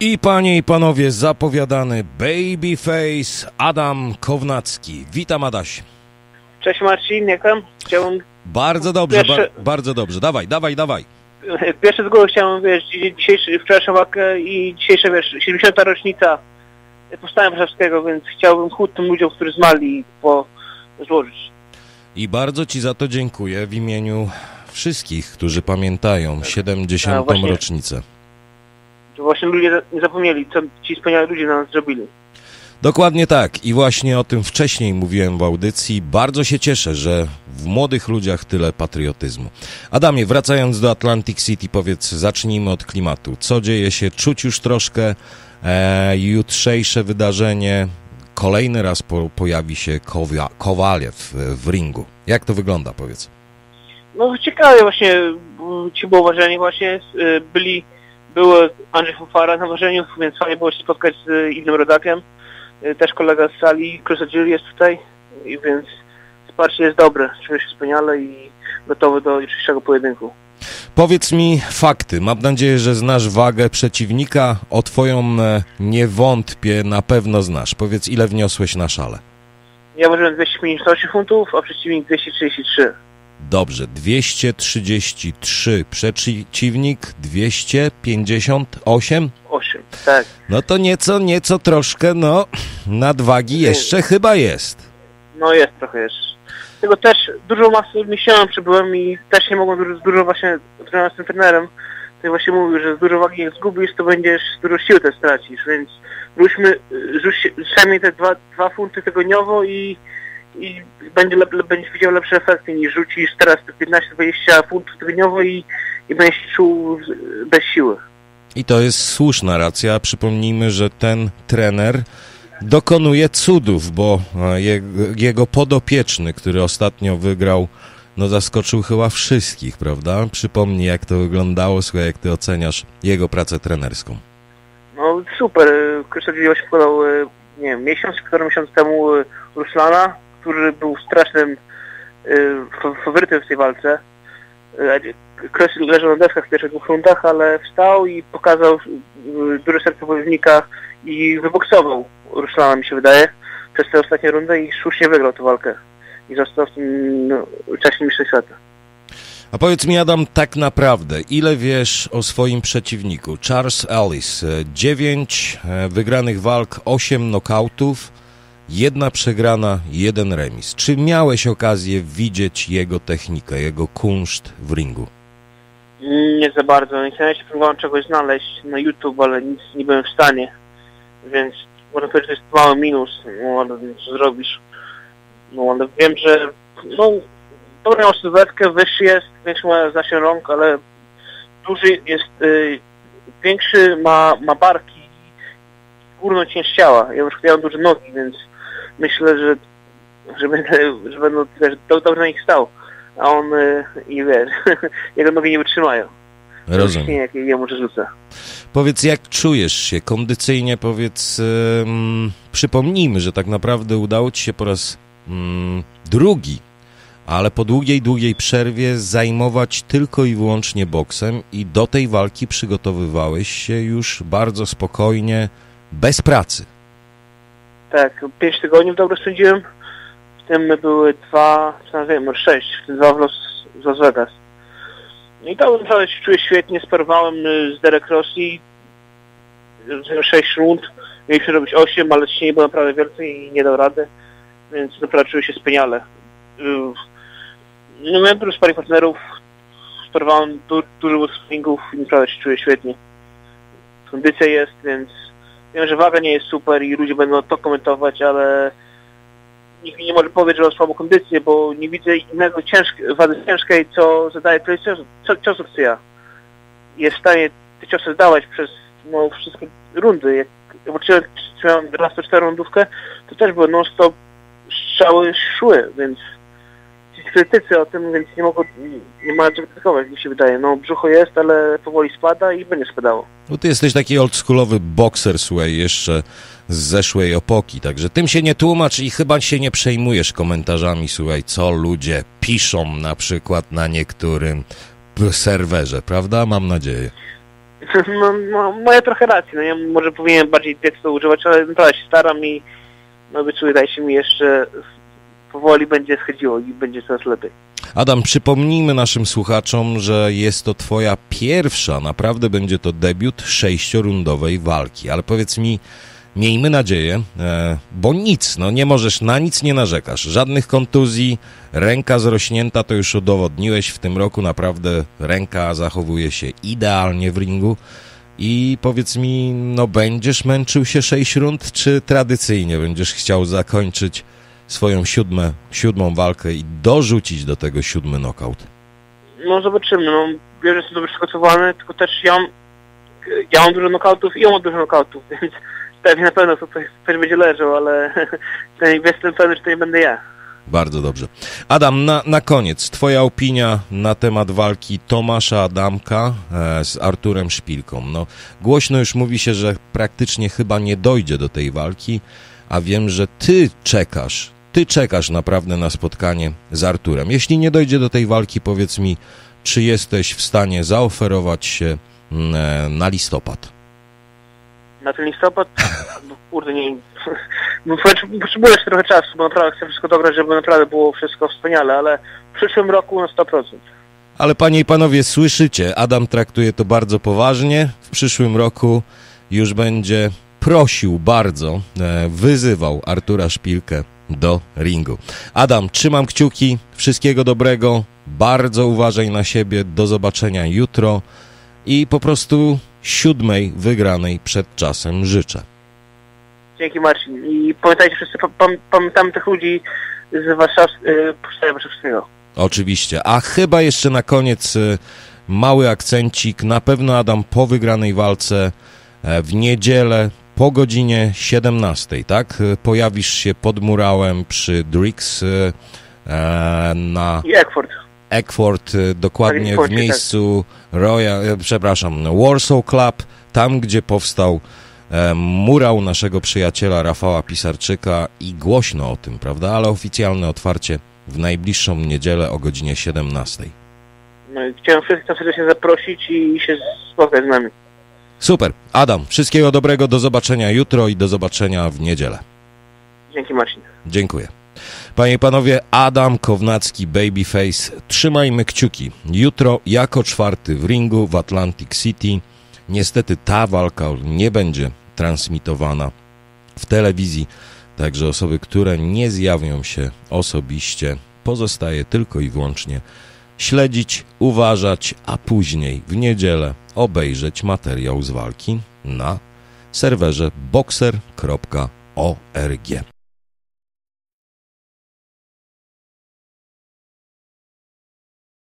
I panie i panowie, zapowiadany babyface Adam Kownacki. Witam Adaś. Cześć Marcin, jak tam? Chciałbym... Bardzo dobrze, ba bardzo dobrze. Dawaj, dawaj, dawaj. Pierwsze z góry chciałem, wiesz, dzi- dzisiejszy, wczorajszą walkę i dzisiejsza, wiesz, 70. rocznica Powstania Warszawskiego, więc chciałbym chód tym ludziom, którzy zmarli, po złożyć. I bardzo ci za to dziękuję w imieniu wszystkich, którzy pamiętają 70. A, właśnie. rocznicę. Że właśnie ludzie nie zapomnieli, co ci wspaniali ludzie na nas zrobili. Dokładnie tak. I właśnie o tym wcześniej mówiłem w audycji. Bardzo się cieszę, że w młodych ludziach tyle patriotyzmu. Adamie, wracając do Atlantic City, powiedz, zacznijmy od klimatu. Co dzieje się? Czuć już troszkę e, jutrzejsze wydarzenie. Kolejny raz po, pojawi się Kowia, Kowalew w, w ringu. Jak to wygląda, powiedz? No ciekawe właśnie, ci było ważenie właśnie, y, byli, był Andrzej Fufara na ważeniu, więc fajnie było się spotkać z innym rodakiem. Y, Też kolega z sali, Chris Agili jest tutaj, i więc wsparcie jest dobre, czuję się wspaniale i gotowy do jutrzejszego pojedynku. Powiedz mi fakty. Mam nadzieję, że znasz wagę przeciwnika. O twoją e, nie wątpię, na pewno znasz. Powiedz, ile wniosłeś na szale? Ja ważyłem 258 funtów, a przeciwnik 233. Dobrze, 233 przeciwnik, 258. 8, tak. No to nieco, nieco troszkę, no, nadwagi jeszcze chyba jest. No jest trochę jeszcze. Tego też dużo masy miesiąc przybyłem i też nie mogłem dużo, dużo właśnie trenować z tym trenerem. To właśnie mówił, że z dużo wagi jak zgubisz, to będziesz dużo siły też stracisz, więc ruszmy, rzuć przynajmniej te dwa, dwa funty tygodniowo i, i będzie lep, będziesz widział lepsze efekty niż rzucisz teraz te 15-20 funtów tygodniowo i, i będziesz czuł bez siły. I to jest słuszna racja. Przypomnijmy, że ten trener dokonuje cudów, bo e, jego, podopieczny, który ostatnio wygrał, no zaskoczył chyba wszystkich, prawda? Przypomnij, jak to wyglądało, słuchaj, jak ty oceniasz jego pracę trenerską. No super, Krzysztof się podał, e, nie wiem, miesiąc, który miesiąc temu e, Ruslana, który był strasznym e, fa- faworytem w tej walce. E, Kres leżał na deskach w pierwszych dwóch rundach, ale wstał i pokazał e, duże serce wojownika i wyboksował Ruslana, mi się wydaje, przez tę ostatnią rundę i słusznie wygrał tę walkę. I został w tym no, czasie mistrzem świata. A powiedz mi, Adam, tak naprawdę, ile wiesz o swoim przeciwniku? Charles Ellis, 9 wygranych walk, 8 nokautów, jedna przegrana, jeden remis. Czy miałeś okazję widzieć jego technikę, jego kunszt w ringu? Nie za bardzo. Na internecie próbowałem czegoś znaleźć na YouTube, ale nic nie byłem w stanie. Więc można powiedzieć, że to jest mały minus, no ale co zrobisz. No ale wiem, że no, dobrą miał sylwetkę, wyższy jest, większy ma zasięg rąk, ale duży jest, y, większy ma, ma barki i górną część ciała. Ja już miałem duże nogi, więc myślę, że, że będę, że wiesz, do, dobrze na nich stał. A on y, i wiesz, jego nogi nie wytrzymają. Rozumiem. Nie, jakie jemu rzucę. Powiedz, jak czujesz się kondycyjnie, powiedz, ym, przypomnijmy, że tak naprawdę udało ci się po raz drugi, ale po długiej, długiej przerwie zajmować tylko i wyłącznie boksem i do tej walki przygotowywałeś się już bardzo spokojnie, bez pracy. Tak, pięć tygodni w dobro spędziłem. W tym były dwa, co nawet wiem, sześć, w tym dwa w Los, w Vegas. No I tam naprawdę się czuję świetnie, sparowałem y, z Derek Rossi y, sześć rund. Mieliśmy robić osiem, ale ciśnienie było naprawdę wielkie i nie dał rady, więc naprawdę czuję się wspaniale. Y, No miałem dużo sparych partnerów, sparowałem du dużo sparingów i naprawdę się czuję świetnie. Kondycja jest, więc Wiem, że waga nie jest super i ludzie będą to komentować, ale nikt mi nie może powiedzieć, że mam słabą kondycję, bo nie widzę innego ciężk- wady ciężkiej, co zadaje tyle cios- co- ciosów co ja. Jest w stanie te ciosy zdawać przez no, wszystkie rundy. Jak zobaczyłem, czy miałem raz to cztery rundówkę, to też były non-stop strzały szły, więc ci krytycy o tym, więc nie mogą, nie ma czego krytykować, mi się wydaje. No brzucho jest, ale powoli spada i będzie spadało. Bo ty jesteś taki oldschoolowy bokser, słuchaj, jeszcze z zeszłej epoki, także tym się nie tłumacz i chyba się nie przejmujesz komentarzami, słuchaj, co ludzie piszą na przykład na niektórym serwerze, prawda? Mam nadzieję. No, no moja trochę racja, no ja może powinienem bardziej tekstu używać, ale naprawdę się staram i no się mi jeszcze powoli będzie schodziło i będzie coraz lepiej. Adam, przypomnijmy naszym słuchaczom, że jest to twoja pierwsza, naprawdę będzie to debiut sześciorundowej walki, ale powiedz mi, miejmy nadzieję, e, bo nic, no nie możesz, na nic nie narzekasz, żadnych kontuzji, ręka zrośnięta, to już udowodniłeś. W tym roku, naprawdę ręka zachowuje się idealnie w ringu. I powiedz mi, no będziesz męczył się sześć rund, czy tradycyjnie będziesz chciał zakończyć swoją siódmę, siódmą walkę i dorzucić do tego siódmy knockout? No zobaczymy, no wiem, że jestem dobrze przygotowany, tylko też ja mam, ja mam dużo knockoutów i on ma dużo knockoutów, więc pewnie na pewno to coś, coś będzie leżał, ale jestem pewny, że to nie będę ja. Bardzo dobrze. Adam, na, na koniec, twoja opinia na temat walki Tomasza Adamka e, z Arturem Szpilką. No, głośno już mówi się, że praktycznie chyba nie dojdzie do tej walki, a wiem, że ty czekasz, ty czekasz naprawdę na spotkanie z Arturem. Jeśli nie dojdzie do tej walki, powiedz mi, czy jesteś w stanie zaoferować się mm, e, na listopad? Na ten listopad? Kurde, nie no, potrzebuję jeszcze trochę czasu, bo naprawdę chcę wszystko dograć, żeby naprawdę było wszystko wspaniale, ale w przyszłym roku na 100%. Ale panie i panowie, słyszycie, Adam traktuje to bardzo poważnie. W przyszłym roku już będzie prosił bardzo, e, wyzywał Artura Szpilkę do ringu. Adam, trzymam kciuki, wszystkiego dobrego, bardzo uważaj na siebie, do zobaczenia jutro i po prostu siódmej wygranej przed czasem życzę. Dzięki Marcin i pamiętajcie wszyscy, pamiętamy tych ludzi z Warszawskiego. Oczywiście, a chyba jeszcze na koniec e, mały akcencik, na pewno Adam po wygranej walce e, w niedzielę po godzinie 17, tak? Pojawisz się pod murałem przy Drix e, na... I Eckford. Eckford, e, dokładnie w tak. miejscu tak. Royal, e, przepraszam, Warsaw Club, tam gdzie powstał murał naszego przyjaciela Rafała Pisarczyka i głośno o tym, prawda? Ale oficjalne otwarcie w najbliższą niedzielę o godzinie 17. No, chciałem wszystkich serdecznie zaprosić i się spotkać z nami. Super. Adam, wszystkiego dobrego, do zobaczenia jutro i do zobaczenia w niedzielę. Dzięki Marcin. Dziękuję. Panie i panowie, Adam Kownacki, Babyface, trzymajmy kciuki. Jutro jako czwarty w ringu w Atlantic City. Niestety ta walka nie będzie transmitowana w telewizji, także osoby, które nie zjawią się osobiście, pozostaje tylko i wyłącznie śledzić, uważać, a później w niedzielę obejrzeć materiał z walki na serwerze boxer.org.